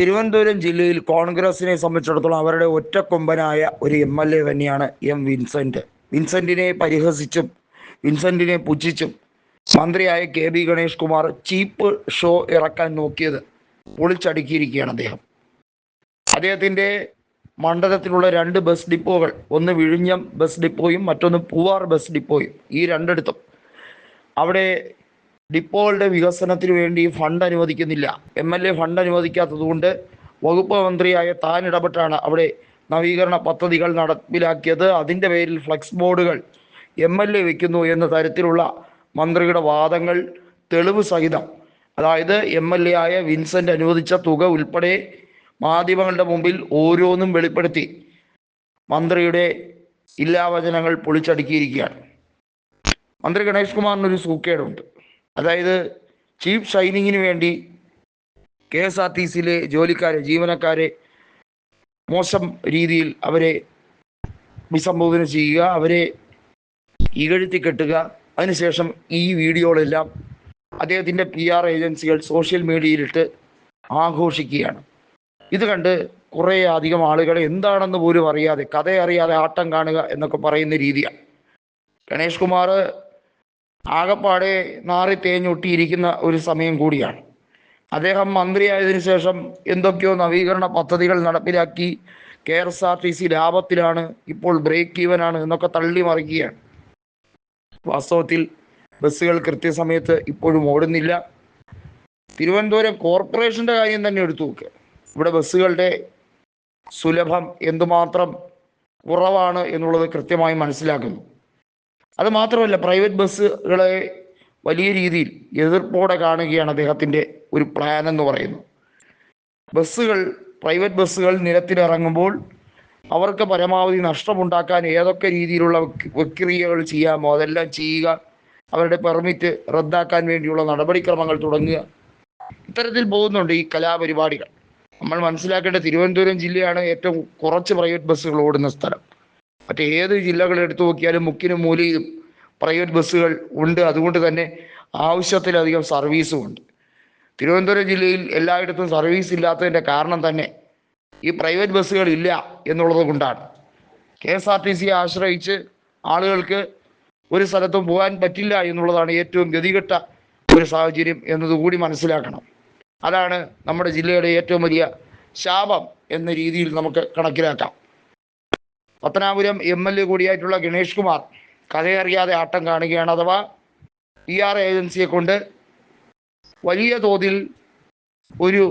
തിരുവനന്തപുരം ജില്ലയിൽ കോൺഗ്രസിനെ സംബന്ധിച്ചിടത്തോളം അവരുടെ ഒറ്റക്കൊമ്പനായ ഒരു എം എൽ എ തന്നെയാണ് എം വിൻസെന്റ് വിൻസെന്റിനെ പരിഹസിച്ചും വിൻസെന്റിനെ പുച്ഛിച്ചും മന്ത്രിയായ K B Ganesh Kumar cheap show ഇറക്കാൻ നോക്കിയത് പൊളിച്ചടുക്കിയിരിക്കുകയാണ് അദ്ദേഹം. അദ്ദേഹത്തിന്റെ മണ്ഡലത്തിലുള്ള രണ്ട് ബസ് ഡിപ്പോകൾ ഒന്ന് വിഴിഞ്ഞം ബസ് ഡിപ്പോയും മറ്റൊന്ന് പൂവാർ ബസ് ഡിപ്പോയും ഈ രണ്ടിടത്തും. അവിടെ ഡിപ്പോകളുടെ വികസനത്തിന് വേണ്ടി ഫണ്ട് അനുവദിക്കുന്നില്ല. എം എൽ എ ഫണ്ട് അനുവദിക്കാത്തതുകൊണ്ട് വകുപ്പ് മന്ത്രിയായ താൻ ഇടപെട്ടാണ് അവിടെ നവീകരണ പദ്ധതികൾ നടപ്പിലാക്കിയത്. അതിന്റെ പേരിൽ ഫ്ലെക്സ് ബോർഡുകൾ എം എൽ എ വയ്ക്കുന്നു എന്ന തരത്തിലുള്ള മന്ത്രിയുടെ വാദങ്ങൾ തെളിവ് സഹിതം. അതായത് എം എൽ എ ആയ വിൻസെന്റ് അനുവദിച്ച തുക ഉൾപ്പെടെ മാധ്യമങ്ങളുടെ മുമ്പിൽ ഓരോന്നും വെളിപ്പെടുത്തി മന്ത്രിയുടെ ഇല്ലാവചനങ്ങൾ പൊളിച്ചടുക്കിയിരിക്കുകയാണ്. മന്ത്രി ഗണേഷ് കുമാറിനൊരു സൂക്കേടുണ്ട്. അതായത് ചീഫ് ഷൈനിങ്ങിന് വേണ്ടി കെ എസ് ആർ ടി സിയിലെ ജോലിക്കാരെ ജീവനക്കാരെ മോശം രീതിയിൽ അവരെ അഭിസംബോധന ചെയ്യുക അവരെ ഇകഴ്ത്തി കെട്ടുക അതിനുശേഷം ഈ വീഡിയോകളെല്ലാം അദ്ദേഹത്തിന്റെ പി ആർ ഏജൻസികൾ സോഷ്യൽ മീഡിയയിലിട്ട് ആഘോഷിക്കുകയാണ്. ഇത് കണ്ട് കുറേ അധികം ആളുകൾ എന്താണെന്ന് പോലും അറിയാതെ കഥ അറിയാതെ ആട്ടം കാണുക എന്നൊക്കെ പറയുന്ന രീതിയാണ്. ഗണേഷ് കുമാർ ആകപ്പാടെ നാറി തേഞ്ഞൊട്ടിയിരിക്കുന്ന ഒരു സമയം കൂടിയാണ്. അദ്ദേഹം മന്ത്രിയായതിനു ശേഷം എന്തൊക്കെയോ നവീകരണ പദ്ധതികൾ നടപ്പിലാക്കി. K S R T C ലാഭത്തിലാണ് ഇപ്പോൾ ബ്രേക്ക് ഈവനാണ് എന്നൊക്കെ തള്ളി മറിക്കുകയാണ്. വാസ്തവത്തിൽ ബസ്സുകൾ കൃത്യസമയത്ത് ഇപ്പോഴും ഓടുന്നില്ല. തിരുവനന്തപുരം കോർപ്പറേഷന്റെ കാര്യം തന്നെ എടുത്തു നോക്കുക ഇവിടെ ബസ്സുകളുടെ സുലഭം എന്തുമാത്രം കുറവാണ് എന്നുള്ളത് കൃത്യമായി മനസ്സിലാക്കുന്നു. അത് മാത്രമല്ല പ്രൈവറ്റ് ബസ്സുകളെ വലിയ രീതിയിൽ എതിർപ്പോടെ കാണുകയാണ് അദ്ദേഹത്തിന്റെ ഒരു പ്ലാൻ എന്ന് പറയുന്നു. ബസ്സുകൾ പ്രൈവറ്റ് ബസ്സുകൾ നിരത്തിലിറങ്ങുമ്പോൾ അവർക്ക് പരമാവധി നഷ്ടമുണ്ടാക്കാൻ ഏതൊക്കെ രീതിയിലുള്ള വക്രിയകൾ ചെയ്യാമോ അതെല്ലാം ചെയ്യുക അവരുടെ പെർമിറ്റ് റദ്ദാക്കാൻ വേണ്ടിയുള്ള നടപടിക്രമങ്ങൾ തുടങ്ങുക. ഇത്തരത്തിൽ പോകുന്നുണ്ട് ഈ കലാപരിപാടികൾ. നമ്മൾ മനസ്സിലാക്കേണ്ട തിരുവനന്തപുരം ജില്ലയാണ് ഏറ്റവും കുറച്ച് പ്രൈവറ്റ് ബസ്സുകൾ ഓടുന്ന സ്ഥലം. മറ്റേ ഏത് ജില്ലകൾ എടുത്തു നോക്കിയാലും മുക്കിനും മൂലയിലും പ്രൈവറ്റ് ബസ്സുകൾ ഉണ്ട്. അതുകൊണ്ട് തന്നെ ആവശ്യത്തിലധികം സർവീസും ഉണ്ട്. തിരുവനന്തപുരം ജില്ലയിൽ എല്ലായിടത്തും സർവീസ് ഇല്ലാത്തതിന്റെ കാരണം തന്നെ ഈ പ്രൈവറ്റ് ബസ്സുകൾ ഇല്ല എന്നുള്ളത് കൊണ്ടാണ്. കെ എസ് ആർ ടി സിയെ ആശ്രയിച്ച് ആളുകൾക്ക് ഒരു സ്ഥലത്തും പോകാൻ പറ്റില്ല എന്നുള്ളതാണ് ഏറ്റവും ഗതികെട്ട ഒരു സാഹചര്യം എന്നതുകൂടി മനസ്സിലാക്കണം. അതാണ് നമ്മുടെ ജില്ലയുടെ ഏറ്റവും വലിയ ശാപം എന്ന രീതിയിൽ നമുക്ക് കണക്കിലാക്കാം. പത്തനാപുരം എം എൽ എ കൂടിയായിട്ടുള്ള ഗണേഷ് കുമാർ. കഥയറിയാതെ ആട്ടം കാണുകയാണ് അഥവാ ഇ ആർ ഏജൻസിയെ കൊണ്ട് വലിയ തോതിൽ ഒരു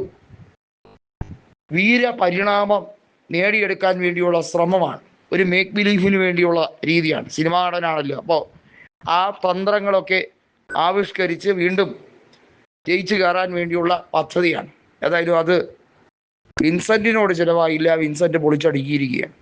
വീരപരിണാമം നേടിയെടുക്കാൻ വേണ്ടിയുള്ള ശ്രമമാണ്. ഒരു മേക്ക് ബിലീഫിന് വേണ്ടിയുള്ള രീതിയാണ്. സിനിമാ നടനാണല്ലോ. അപ്പോൾ ആ തന്ത്രങ്ങളൊക്കെ ആവിഷ്കരിച്ച് വീണ്ടും ജയിച്ചു കയറാൻ വേണ്ടിയുള്ള പദ്ധതിയാണ്. ഏതായാലും അത് വിൻസെന്റിനോട് ചിലവായില്ല. വിൻസെന്റ് പൊളിച്ചടുക്കിയിരിക്കുകയാണ്.